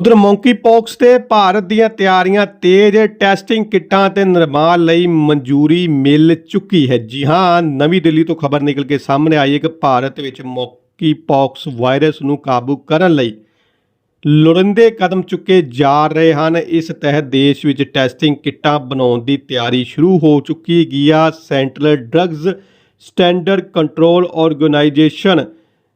ਉਧਰ monkey pox ਤੇ ਭਾਰਤ ਦੀਆਂ ਤਿਆਰੀਆਂ ਤੇਜ਼ ਟੈਸਟਿੰਗ ਕਿੱਟਾਂ ਤੇ ਨਿਰਮਾਣ ਲਈ ਮਨਜ਼ੂਰੀ ਮਿਲ ਚੁੱਕੀ ਹੈ। ਜੀ ਹਾਂ, ਨਵੀਂ ਦਿੱਲੀ ਤੋਂ ਖਬਰ ਨਿਕਲ ਕੇ ਸਾਹਮਣੇ ਆਈ ਹੈ ਕਿ ਭਾਰਤ ਵਿੱਚ ਮੌਂਕੀ ਪੌਕਸ ਵਾਇਰਸ ਨੂੰ ਕਾਬੂ ਕਰਨ ਲਈ ਲੋੜੀਂਦੇ ਕਦਮ ਚੁੱਕੇ ਜਾ ਰਹੇ ਹਨ। ਇਸ ਤਹਿਤ ਦੇਸ਼ ਵਿੱਚ ਟੈਸਟਿੰਗ ਕਿੱਟਾਂ ਬਣਾਉਣ ਦੀ ਤਿਆਰੀ ਸ਼ੁਰੂ ਹੋ ਚੁੱਕੀ ਗਿਆ central drugs standard control organisation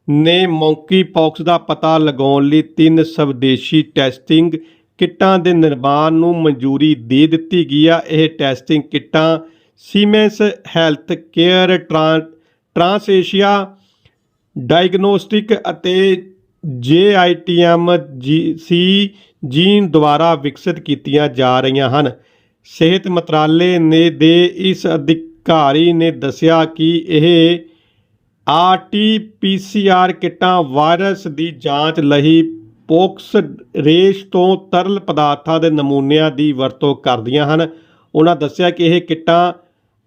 ਨੇ ਮੌਂਕੀ ਪੌਕਸ ਦਾ ਪਤਾ ਲਗਾਉਣ ਲਈ ਤਿੰਨ ਸਵਦੇਸ਼ੀ ਟੈਸਟਿੰਗ ਕਿੱਟਾਂ ਦੇ ਨਿਰਮਾਣ ਨੂੰ ਮਨਜ਼ੂਰੀ ਦੇ ਦਿੱਤੀ ਗਈ ਆ। ਇਹ ਟੈਸਟਿੰਗ ਕਿੱਟਾਂ ਸੀਮੈਂਸ ਹੈਲਥ ਕੇਅਰ ਟਰਾਂ ਟਰਾਂਸ ਏਸ਼ੀਆ ਡਾਇਗਨੋਸਟਿਕ ਅਤੇ ਜੇਆਈਟੀਐਮ ਸੀ ਜੀਨ ਦੁਆਰਾ ਵਿਕਸਿਤ ਕੀਤੀਆਂ ਜਾ ਰਹੀਆਂ ਹਨ। ਸਿਹਤ ਮੰਤਰਾਲੇ ਨੇ ਦੇ ਇਸ ਅਧਿਕਾਰੀ ਨੇ ਦੱਸਿਆ ਕਿ ਇਹ ਆਰਟੀਪੀਸੀਆਰ ਕਿੱਟਾਂ ਵਾਇਰਸ ਦੀ ਜਾਂਚ ਲਈ ਪੋਕਸ ਰੇਸ਼ ਤੋਂ ਤਰਲ ਪਦਾਰਥਾਂ ਦੇ ਨਮੂਨਿਆਂ ਦੀ ਵਰਤੋਂ ਕਰਦੀਆਂ ਹਨ। ਉਹਨਾਂ ਦੱਸਿਆ ਕਿ ਇਹ ਕਿੱਟਾਂ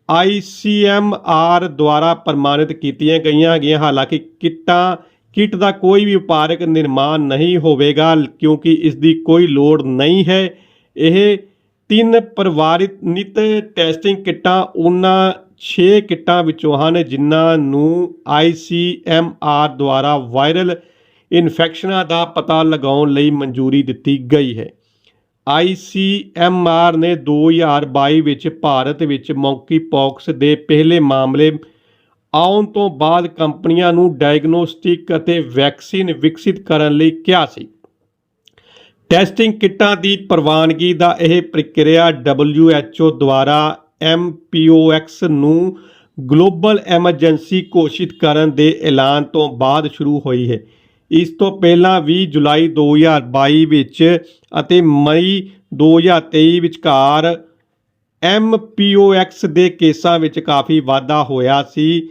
ਆਈਸੀਐਮਆਰ ਦੁਆਰਾ ਪ੍ਰਮਾਣਿਤ ਕੀਤੀਆਂ ਗਈਆਂ ਗਈਆਂ। ਹਾਲਾਂਕਿ ਕਿੱਟਾਂ, ਕਿੱਟ ਦਾ ਕੋਈ ਵੀ ਵਪਾਰਕ ਨਿਰਮਾਣ ਨਹੀਂ ਹੋਵੇਗਾ, ਕਿਉਂਕਿ ਇਸ ਦੀ ਕੋਈ ਲੋੜ ਨਹੀਂ ਹੈ। ਇਹ ਤਿੰਨ ਪਰਿਵਾਰਿਤ ਟੈਸਟਿੰਗ ਕਿੱਟਾਂ ਉਹਨਾਂ 6 ਕਿੱਟਾਂ ਵਿੱਚੋਂ ਹਨ ਜਿਨ੍ਹਾਂ ਨੂੰ ICMR ਦੁਆਰਾ ਵਾਇਰਲ ਇਨਫੈਕਸ਼ਨਾਂ ਦਾ ਪਤਾ ਲਗਾਉਣ ਲਈ ਮਨਜ਼ੂਰੀ ਦਿੱਤੀ ਗਈ ਹੈ। ICMR ਨੇ 2022 ਵਿੱਚ ਭਾਰਤ ਵਿੱਚ ਮੌਂਕੀ ਦੇ ਪਹਿਲੇ ਮਾਮਲੇ ਆਉਣ ਤੋਂ ਬਾਅਦ ਕੰਪਨੀਆਂ ਨੂੰ ਡਾਇਗਨੋਸਟਿਕ ਅਤੇ ਵੈਕਸੀਨ ਵਿਕਸਿਤ ਕਰਨ ਲਈ ਕਿਹਾ ਸੀ। ਟੈਸਟਿੰਗ ਕਿੱਟਾਂ ਦੀ ਪ੍ਰਵਾਨਗੀ ਦਾ ਇਹ ਪ੍ਰਕਿਰਿਆ WHO ਦੁਆਰਾ MPOX ਨੂੰ ਗਲੋਬਲ ਐਮਰਜੈਂਸੀ ਘੋਸ਼ਿਤ ਕਰਨ ਦੇ ਐਲਾਨ ਤੋਂ ਬਾਅਦ ਸ਼ੁਰੂ ਹੋਈ ਹੈ। ਇਸ ਤੋਂ ਪਹਿਲਾਂ 20 ਜੁਲਾਈ 2022 ਵਿੱਚ ਅਤੇ ਮਈ 2023 ਵਿਚਕਾਰ MPOX ਦੇ ਕੇਸਾਂ ਵਿੱਚ ਕਾਫੀ ਵਾਧਾ ਹੋਇਆ ਸੀ।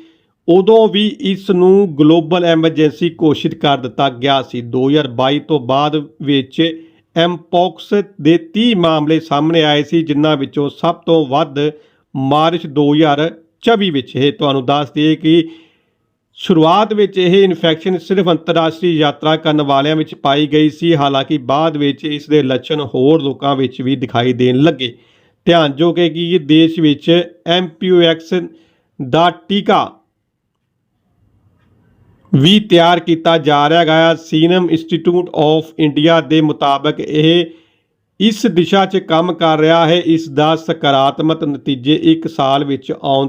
ਉਦੋਂ ਵੀ ਇਸ ਨੂੰ ਗਲੋਬਲ ਐਮਰਜੈਂਸੀ ਘੋਸ਼ਿਤ ਕਰ ਦਿੱਤਾ ਗਿਆ ਸੀ। 2022 ਤੋਂ ਬਾਅਦ ਵਿੱਚ ਐਮਪੌਕਸ ਦੇ 30 ਮਾਮਲੇ ਸਾਹਮਣੇ ਆਏ ਸੀ, ਜਿਨ੍ਹਾਂ ਵਿੱਚੋਂ ਸਭ ਤੋਂ ਵੱਧ ਮਾਰਚ 2024 ਵਿੱਚ। ਇਹ ਤੁਹਾਨੂੰ ਦੱਸ ਦਈਏ ਕਿ ਸ਼ੁਰੂਆਤ ਵਿੱਚ ਇਹ ਇਨਫੈਕਸ਼ਨ ਸਿਰਫ ਅੰਤਰਰਾਸ਼ਟਰੀ ਯਾਤਰਾ ਕਰਨ ਵਾਲਿਆਂ ਵਿੱਚ ਪਾਈ ਗਈ ਸੀ, ਹਾਲਾਂਕਿ ਬਾਅਦ ਵਿੱਚ ਇਸ ਦੇ ਲੱਛਣ ਹੋਰ ਲੋਕਾਂ ਵਿੱਚ ਵੀ ਦਿਖਾਈ ਦੇਣ ਲੱਗੇ। ਧਿਆਨ ਜੋ ਕਿ ਦੇਸ਼ ਵਿੱਚ ਐਮਪੀਓਐਕਸ ਦਾ ਟੀਕਾ ਵੀ ਤਿਆਰ ਕੀਤਾ ਜਾ ਰਿਹਾ ਹੈ ਸੀਨਮ ਇੰਸਟੀਚਿਊਟ ਆਫ ਇੰਡੀਆ ਦੇ ਮੁਤਾਬਕ ਇਹ ਇਸ ਦਿਸ਼ਾ 'ਚ ਕੰਮ ਕਰ ਰਿਹਾ ਹੈ। ਇਸ ਦਾ ਸਕਾਰਾਤਮਕ ਨਤੀਜੇ 1 ਸਾਲ ਵਿੱਚ ਆਉਣ ਦੀ